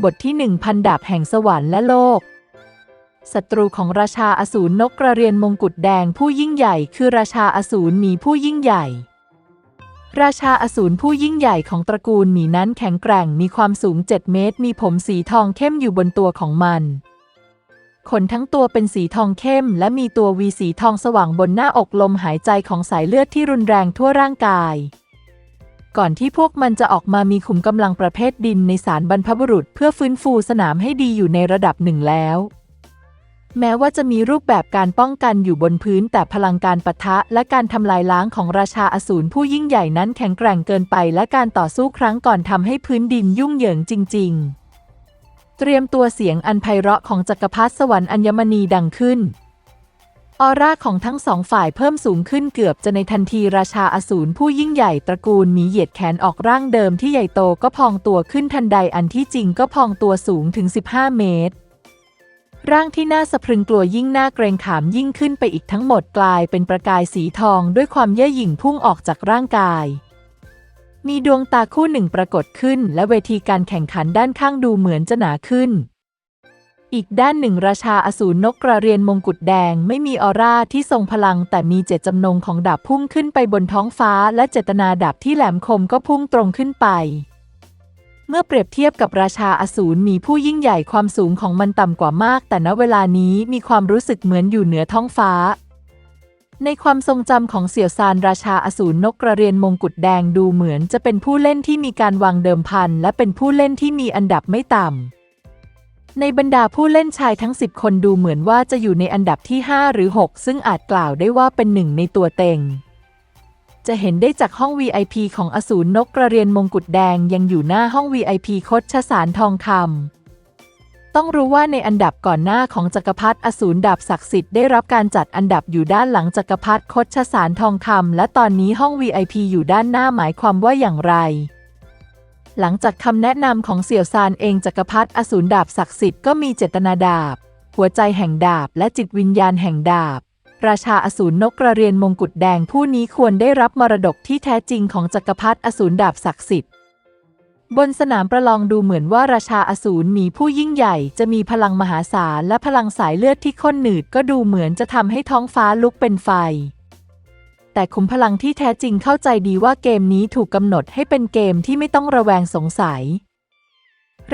บทที่หนึ่งพันดาบแห่งสวรรค์และโลก ศัตรูของราชาอสูรนกกระเรียนมงกุฎแดงผู้ยิ่งใหญ่คือราชาอสูรหมีผู้ยิ่งใหญ่ ราชาอสูรผู้ยิ่งใหญ่ของตระกูลหมีนั้นแข็งแกร่งมีความสูง 7 เมตร มีผมสีทองเข้มอยู่บนตัวของมันขนทั้งตัวเป็นสีทองเข้ม และมีตัววีสีทองสว่างบนหน้าอกลมหายใจของสายเลือดที่รุนแรงทั่วร่างกาย ก่อนที่พวกมันจะออกมามีขุมกำลังประเภทดินในสารบรรพบุรุษ เพื่อฟื้นฟูสนามให้ดีอยู่ในระดับหนึ่งแล้ว แม้ว่าจะมีรูปแบบการป้องกันอยู่บนพื้นแต่พลังการปะทะ และการทำลายล้างของราชาอสูรผู้ยิ่งใหญ่นั้นแข็งแกร่งเกินไป และการต่อสู้ครั้งก่อนทำให้พื้นดินยุ่งเหยิงจริง ๆ เตรียมตัวเสียงอันไพเราะของจักรพรรดิสวรรค์อัญมณีดังขึ้น ออร่าของทั้งสองฝ่ายเพิ่มสูงขึ้นเกือบจะในทันทีราชาอสูรผู้ยิ่งใหญ่ตระกูลหมีเหยียดแขนออกร่างเดิมที่ใหญ่โตก็พองตัวขึ้นทันใดอันที่จริงก็พองตัวสูงถึง 15 เมตร ร่างที่น่าสะพรึงกลัวยิ่งน่าเกรงขามยิ่งขึ้นไปอีกทั้งหมดกลายเป็นประกายสีทองด้วยความเย่อหยิ่งพุ่งออกจากร่างกายมีดวงตาคู่หนึ่งปรากฏขึ้น และเวทีการแข่งขันด้านข้างดูเหมือนจะหนาขึ้น อีกด้านหนึ่งราชาอสูรนกกระเรียนมงกุฎแดงไม่มีออร่าที่ทรงพลัง แต่มีเจตจำนงของดาบพุ่งขึ้นไปบนท้องฟ้า และเจตนาดาบที่แหลมคมก็พุ่งตรงขึ้นไป เมื่อเปรียบเทียบกับราชาอสูรมีผู้ยิ่งใหญ่ความสูงของมันต่ำกว่ามาก แต่ณเวลานี้มีความรู้สึกเหมือนอยู่เหนือท้องฟ้า ในความทรงจำของเสี่ยวซานราชาอสูรนกกระเรียนมงกุฎแดงดูเหมือนจะเป็นผู้เล่นที่มีการวางเดิมพันและเป็นผู้เล่นที่มีอันดับไม่ต่ำ ในบรรดาผู้เล่นชายทั้ง 10 คนดูเหมือนว่าจะอยู่ในอันดับที่ 5 หรือ 6 ซึ่งอาจกล่าวได้ว่าเป็นหนึ่งในตัวเต็ง จะเห็นได้จากห้อง VIP ของอสูรนกกระเรียนมงกุฎแดงยังอยู่หน้าห้อง VIP คดชสารทองคำต้องรู้ว่าในอันดับก่อนหน้าของจักรพรรดิอสูรดาบศักดิ์สิทธิ์ได้รับการจัดอันดับอยู่ด้านหลังจักรพรรดิคดชสารทองคำและตอนนี้ห้อง VIP อยู่ด้านหน้าหมายความว่าอย่างไร หลังจากคำแนะนำของเสี่ยวซานเองจักรพรรดิอสูรดาบศักดิ์สิทธิ์ก็มีเจตนาดาบ หัวใจแห่งดาบและจิตวิญญาณแห่งดาบ ราชาอสูรนกกระเรียนมงกุฎแดงผู้นี้ควรได้รับมรดกที่แท้จริงของจักรพรรดิอสูรดาบศักดิ์สิทธิ์ บนสนามประลองดูเหมือนว่าราชาอสูรมีผู้ยิ่งใหญ่จะมีพลังมหาศาลและพลังสายเลือดที่ข้นหนืดก็ดูเหมือนจะทำให้ท้องฟ้าลุกเป็นไฟ แต่ขุมพลังที่แท้จริงเข้าใจดีว่าเกมนี้ถูกกำหนดให้เป็นเกมที่ไม่ต้องระแวงสงสัย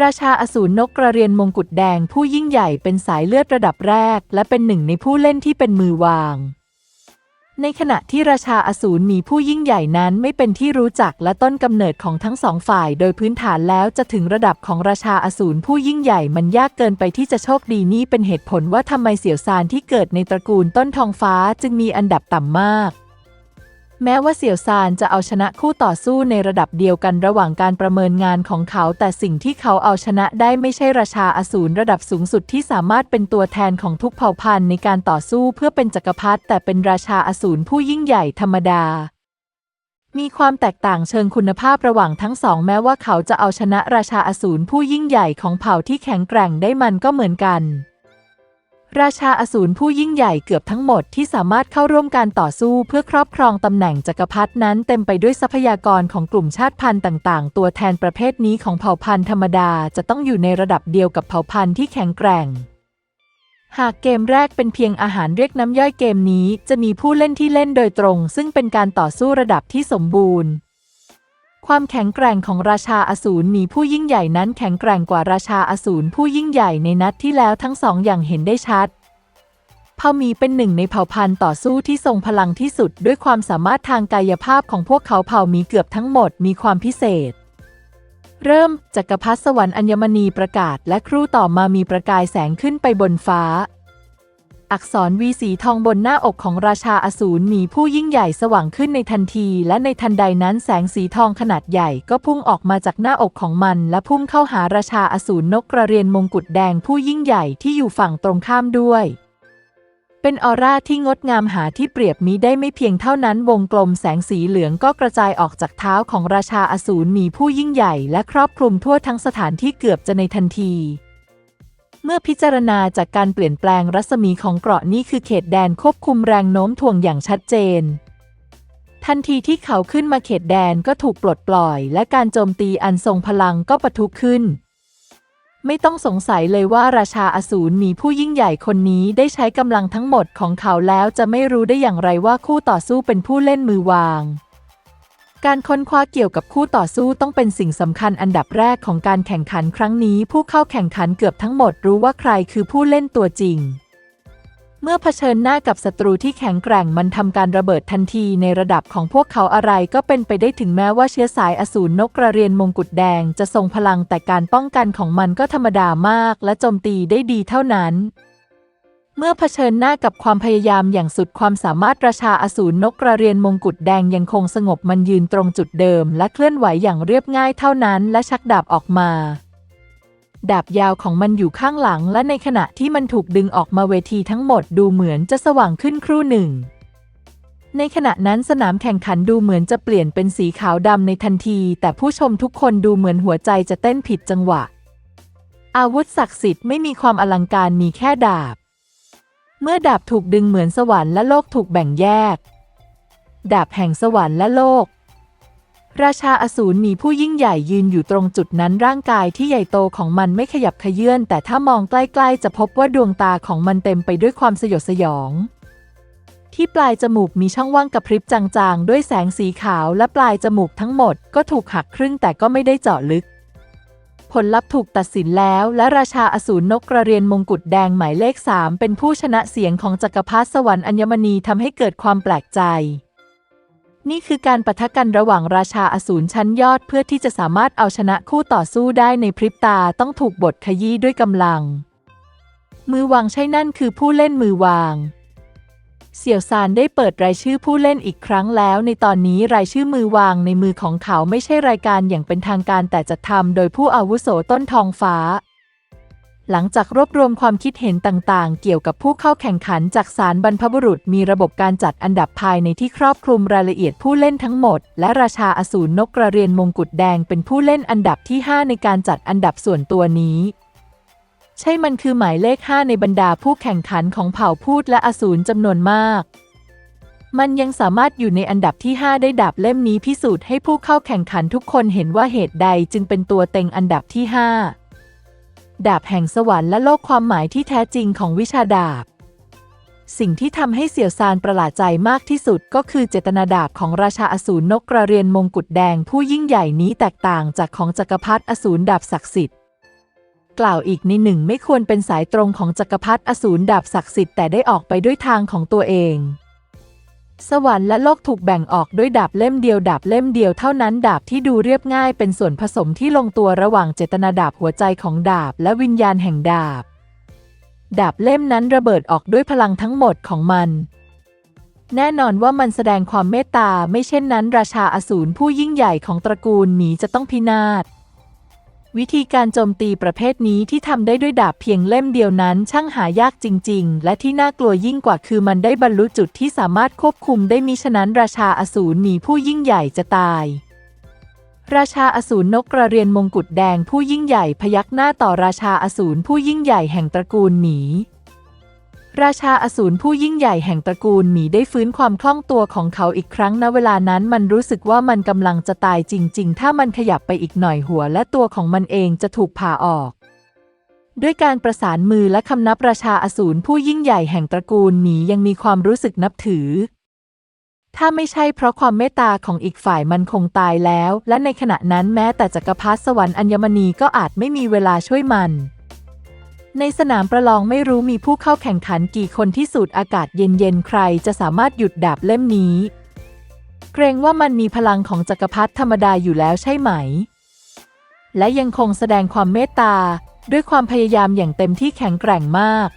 ราชาอสูรนกกระเรียนมงกุฎแดงผู้ยิ่งใหญ่เป็นสายเลือดระดับแรก และเป็นหนึ่งในผู้เล่นที่เป็นมือวาง ในขณะที่ราชาอสูรมีผู้ยิ่งใหญ่นั้นไม่เป็นที่รู้จักและต้นกำเนิดของทั้งสองฝ่าย โดยพื้นฐานแล้วจะถึงระดับของราชาอสูรผู้ยิ่งใหญ่มันยากเกินไปที่จะโชคดีนี่เป็นเหตุผลว่าทำไมเสี่ยวซานที่เกิดในตระกูลต้นทองฟ้าจึงมีอันดับต่ำมาก แม้ว่าเสี่ยวซานจะเอาชนะคู่ต่อสู้ในระดับเดียวกันระหว่างการประเมินงานของเขา แต่สิ่งที่เขาเอาชนะได้ไม่ใช่ราชาอสูรระดับสูงสุดที่สามารถเป็นตัวแทนของทุกเผ่าพันธุ์ในการต่อสู้เพื่อเป็นจักรพรรดิแต่เป็นราชาอสูรผู้ยิ่งใหญ่ธรรมดา มีความแตกต่างเชิงคุณภาพระหว่างทั้งสองแม้ว่าเขาจะเอาชนะราชาอสูรผู้ยิ่งใหญ่ของเผ่าที่แข็งแกร่งได้มันก็เหมือนกัน ราชาอสูรผู้ยิ่งใหญ่เกือบทั้งหมดที่สามารถเข้าร่วมการต่อสู้เพื่อครอบครองตำแหน่งจักรพรรดินั้นเต็มไปด้วยทรัพยากรของกลุ่มชาติพันธุ์ต่าง ๆ ตัวแทนประเภทนี้ของเผ่าพันธุ์ธรรมดาจะต้องอยู่ในระดับเดียวกับเผ่าพันธุ์ที่แข็งแกร่ง หากเกมแรกเป็นเพียงอาหารเรียกน้ำย่อยเกมนี้ จะมีผู้เล่นที่เล่นโดยตรง ซึ่งเป็นการต่อสู้ระดับที่สมบูรณ์ ความแข็งแกร่งของราชาอสูรมีผู้ยิ่งใหญ่นั้นแข็งแกร่งกว่าราชาอสูรผู้ยิ่งใหญ่ในนัดที่แล้วทั้งสองอย่างเห็นได้ชัดเผ่ามีเป็นหนึ่งในเผ่าพันธุ์ต่อสู้ที่ทรงพลังที่สุด ด้วยความสามารถทางกายภาพของพวกเขาเผ่ามีเกือบทั้งหมดมีความพิเศษ เริ่มจักรพรรดิสวรรค์อัญมณีประกาศ และครู่ต่อมามีประกายแสงขึ้นไปบนฟ้า อักษรวีสีทองบนหน้าอกของราชาอสูรหมีผู้ยิ่งใหญ่สว่างขึ้นในทันที และในทันใดนั้นแสงสีทองขนาดใหญ่ก็พุ่งออกมาจากหน้าอกของมัน และพุ่งเข้าหาราชาอสูรนกกระเรียนมงกุฎแดงผู้ยิ่งใหญ่ที่อยู่ฝั่งตรงข้ามด้วย เป็นออร่าที่งดงามหาที่เปรียบมิได้ไม่เพียงเท่านั้นวงกลมแสงสีเหลืองก็กระจายออกจากเท้าของราชาอสูรหมีผู้ยิ่งใหญ่ และครอบคลุมทั่วทั้งสถานที่เกือบจะในทันที มื่อพิจารณาจากการเปลี่ยนแปลงรัศมีของเกราะนี่คือเขตแดนควบคุมแรงโน้มถ่วงอย่างชัดเจน ทันทีที่เขาขึ้นมาเขตแดนก็ถูกปลดปล่อย และการโจมตีอันทรงพลังก็ปะทุขึ้น ไม่ต้องสงสัยเลยว่าราชาอสูรหมีผู้ยิ่งใหญ่คนนี้ได้ใช้กำลังทั้งหมดของเขาแล้วจะไม่รู้ได้อย่างไรว่าคู่ต่อสู้เป็นผู้เล่นมือวาง การค้นคว้าเกี่ยวกับคู่ต่อสู้ต้องเป็นสิ่งสำคัญอันดับแรกของการแข่งขันครั้งนี้ ผู้เข้าแข่งขันเกือบทั้งหมดรู้ว่าใครคือผู้เล่นตัวจริง เมื่อเผชิญหน้ากับศัตรูที่แข็งแกร่งมันทำการระเบิดทันทีในระดับของพวกเขาอะไรก็เป็นไปได้ถึงแม้ว่าเชื้อสายอสูรนกกระเรียนมงกุฎแดงจะทรงพลังแต่การป้องกันของมันก็ธรรมดามากและโจมตีได้ดีเท่านั้น เมื่อเผชิญหน้ากับความพยายามอย่างสุดความสามารถราชาอสูรนกกระเรียนมงกุฎแดงยังคงสงบมันยืนตรงจุดเดิม และเคลื่อนไหวอย่างเรียบง่ายเท่านั้น และชักดาบออกมา ดาบยาวของมันอยู่ข้างหลัง และในขณะที่มันถูกดึงออกมาเวทีทั้งหมดดูเหมือนจะสว่างขึ้นครู่หนึ่ง ในขณะนั้นสนามแข่งขันดูเหมือนจะเปลี่ยนเป็นสีขาวดำในทันที แต่ผู้ชมทุกคนดูเหมือนหัวใจจะเต้นผิดจังหวะ อาวุธศักดิ์สิทธิ์ไม่มีความอลังการมีแค่ดาบ เมื่อดาบถูกดึงเหมือนสวรรค์และโลกถูกแบ่งแยก ดาบแห่งสวรรค์และโลก ราชาอสูรมีผู้ยิ่งใหญ่ยืนอยู่ตรงจุดนั้นร่างกายที่ใหญ่โตของมันไม่ขยับขยื่นแต่ถ้ามองใกล้ๆ จะพบว่าดวงตาของมันเต็มไปด้วยความสยดสยอง ที่ปลายจมูกมีช่องว่างกระพริบจางๆ ด้วยแสงสีขาวและปลายจมูกทั้งหมดก็ถูกหักครึ่งแต่ก็ไม่ได้เจาะลึก ผลลัพธ์ถูกตัดสินแล้ว และราชาอสูรนกกระเรียนมงกุฎแดงหมายเลขสามเป็นผู้ชนะเสียงของจักรพรรดิสวรรค์อัญมณีทำให้เกิดความแปลกใจ นี่คือการปะทะกันระหว่างราชาอสูรชั้นยอดเพื่อที่จะสามารถเอาชนะคู่ต่อสู้ได้ในพริบตาต้องถูกบทขยี้ด้วยกำลัง มือวางใช่นั่นคือผู้เล่นมือวาง เสี่ยวซานได้เปิดรายชื่อผู้เล่นอีกครั้งแล้ว ในตอนนี้รายชื่อมือวางในมือของเขาไม่ใช่รายการอย่างเป็นทางการแต่จะทำโดยผู้อาวุโสต้นทองฟ้า หลังจากรวบรวมความคิดเห็นต่างๆ เกี่ยวกับผู้เข้าแข่งขันจากสารบรรพบุรุษมีระบบการจัดอันดับภายในที่ครอบคลุมรายละเอียดผู้เล่นทั้งหมด และราชาอสูรนกกระเรียนมงกุฎแดงเป็นผู้เล่นอันดับที่ 5 ในการจัดอันดับส่วนตัวนี้ ใช่มันคือหมายเลข 5 ในบรรดาผู้แข่งขันของเผ่าพูดและอสูรจำนวนมาก มันยังสามารถอยู่ในอันดับที่ 5 ได้ดาบเล่มนี้พิสูจน์ให้ผู้เข้าแข่งขันทุกคนเห็นว่าเหตุใดจึงเป็นตัวเต็งอันดับที่ 5 ดาบแห่งสวรรค์และโลกความหมายที่แท้จริงของวิชาดาบ สิ่งที่ทำให้เสี่ยวซานประหลาดใจมากที่สุดก็คือเจตนาดาบของราชาอสูรนกกระเรียนมงกุฎแดงผู้ยิ่งใหญ่นี้แตกต่างจากของจักรพรรดิอสูรดาบศักดิ์สิทธิ์ กล่าวอีกในหนึ่งไม่ควรเป็นสายตรงของจักรพรรดิอสูรดาบศักดิ์สิทธิ์แต่ได้ออกไปด้วยทางของตัวเอง สวรรค์และโลกถูกแบ่งออกด้วยดาบเล่มเดียวดาบเล่มเดียวเท่านั้นดาบที่ดูเรียบง่ายเป็นส่วนผสมที่ลงตัวระหว่างเจตนาดาบหัวใจของดาบและวิญญาณแห่งดาบ ดาบเล่มนั้นระเบิดออกด้วยพลังทั้งหมดของมันแน่นอนว่ามันแสดงความเมตตา ไม่เช่นนั้น ราชาอสูรผู้ยิ่งใหญ่ของตระกูลหมีจะต้องพินาศ วิธีการโจมตีประเภทนี้ที่ทำได้ด้วยดาบเพียงเล่มเดียวนั้น ช่างหายากจริง ๆ และที่น่ากลัวยิ่งกว่าคือมันได้บรรลุจุดที่สามารถควบคุมได้มิฉะนั้นราชาอสูรหนีผู้ยิ่งใหญ่จะตาย ราชาอสูรนกกระเรียนมงกุฎแดงผู้ยิ่งใหญ่พยักหน้าต่อราชาอสูรผู้ยิ่งใหญ่แห่งตระกูลหนี ราชาอสูรผู้ยิ่งใหญ่แห่งตระกูลหมีได้ฟื้นความคล่องตัวของเขาอีกครั้งณเวลานั้นมันรู้สึกว่ามันกำลังจะตายจริง ๆ ถ้ามันขยับไปอีกหน่อยหัวและตัวของมันเองจะถูกผ่าออก ด้วยการประสานมือและคำนับราชาอสูรผู้ยิ่งใหญ่แห่งตระกูลหมียังมีความรู้สึกนับถือ ถ้าไม่ใช่เพราะความเมตตาของอีกฝ่ายมันคงตายแล้ว และในขณะนั้นแม้แต่จักรพรรดิสวรรค์อัญมณีก็อาจไม่มีเวลาช่วยมัน ในสนามประลองไม่รู้มีผู้เข้าแข่งขันกี่คนที่สูดอากาศเย็นๆ ใครจะสามารถหยุดดาบเล่มนี้ เกรงว่ามันมีพลังของจักรพรรดิธรรมดาอยู่แล้วใช่ไหม และยังคงแสดงความเมตตา ด้วยความพยายามอย่างเต็มที่แข็งแกร่งมาก